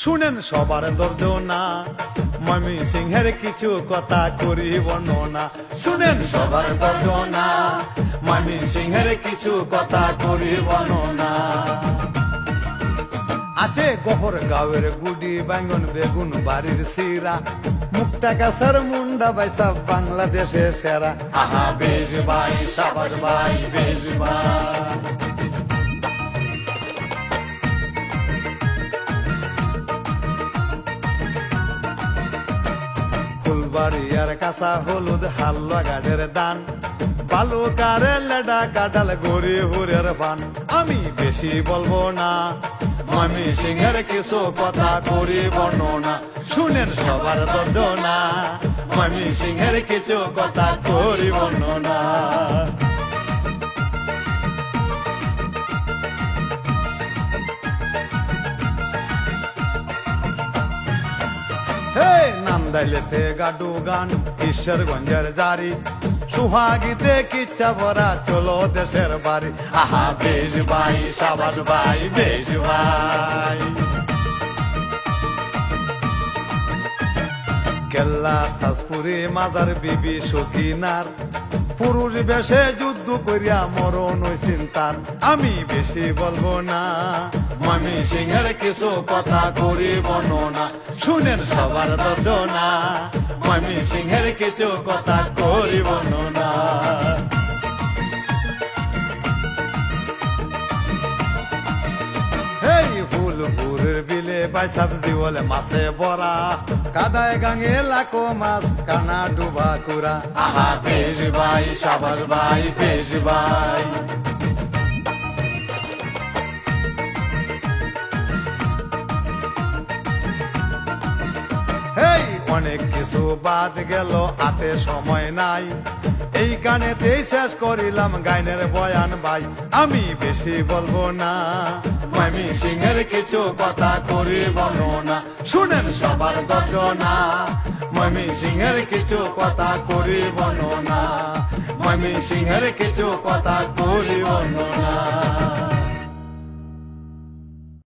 শুনেন সবার দর্জনা মমি সিংহের কিছু কথা করি বর্ণনা শুনেন সবার দর্জনা মমি সিংহের কিছু কথা করি বর্ণনা আছে গহর গাঁয়ের গুডি, বাঙ্গন বেগুন বাড়ির সিরা মুক্তা গাছের মুন্ডা বাইসা বাংলাদেশে সেরা। আহা, বেশ ভাই, সাবাস ভাই, বেশ ভাই। ফুলবাড়িয়ার কাঁচা হলুদ হাল্লা গাডের দান। বালুকারে লেডা কাডাল গড়ি হুরের বান। আমি বেশি বলব না আমি সিংহের কিছু কথা করি বর্ণনা শুনেন সবার দর্দনা আমি সিংহের কিছু কথা করি বর্ণনা হে নান্দাইলেতে গাডু গান, ঈশ্বরগঞ্জের জারি। সুহাগিতে কিচ্ছা ভরা চলো দেশের বাড়ি। আহা, বেশ ভাই, সাবাস ভাই, বেশ ভাই। কেল্লা, তাজপুরি মাজার বিবি সকিনার পুরুষ বেশে যুদ্ধ করিয়া মরণ চিন্তার। আমি বেশি বলব না। মামি সিংহের কিছু কথা করি বর্ণনা শুনেন সবার দর্জনা মামি সিংহের কিছু কথা করি বর্ণনা বাইসাব দিওলে মাছে বড়া। কাদায় গাঙে লাখো মাছ, কানা ডুবা কুরা আহা, বেশ ভাই, সাবাস ভাই, বেশ ভাই। অনেক কিছু বাদ গেল, হাতে সময় নাই। এই কানেতেই শেষ করিলাম গাইনের বয়ান ভাই। আমি বেশি বলব না মামি সিংহের কিছু কথা করি বর্ণনা শুনেন সবার গর্জনা মামি সিংহের কিছু কথা করি বর্ণনা মামি সিংহের কিছু কথা করি বর্ণনা